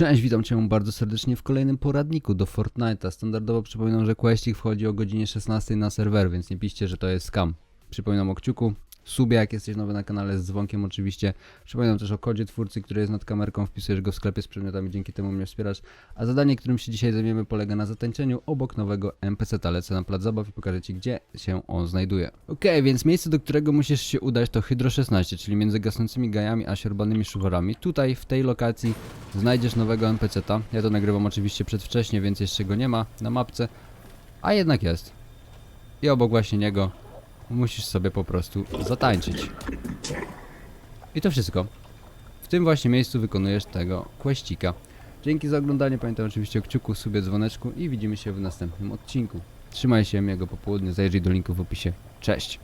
Cześć, witam Cię bardzo serdecznie w kolejnym poradniku do Fortnite'a. Standardowo przypominam, że questik wchodzi o godzinie 16 na serwer, więc nie piszcie, że to jest scam. Przypominam o kciuku, subie jak jesteś nowy na kanale z dzwonkiem oczywiście. Przypominam też o kodzie twórcy, który jest nad kamerką, wpisujesz go w sklepie z przedmiotami, dzięki temu mnie wspierasz. A zadanie, którym się dzisiaj zajmiemy polega na zatańczeniu obok nowego NPC-ta. Lecę na plac zabaw i pokażę Ci, gdzie się on znajduje. Okej, więc miejsce, do którego musisz się udać to Hydro 16, czyli między gasnącymi gajami a siorbanymi szuchorami. Tutaj, w tej lokacji znajdziesz nowego NPC-ta. Ja to nagrywam oczywiście przedwcześnie, więc jeszcze go nie ma na mapce, a jednak jest. I obok właśnie niego musisz sobie po prostu zatańczyć. I to wszystko. W tym właśnie miejscu wykonujesz tego questika. Dzięki za oglądanie, pamiętaj oczywiście o kciuku, subie, dzwoneczku i widzimy się w następnym odcinku. Trzymaj się, miłego popołudnia, zajrzyj do linku w opisie. Cześć!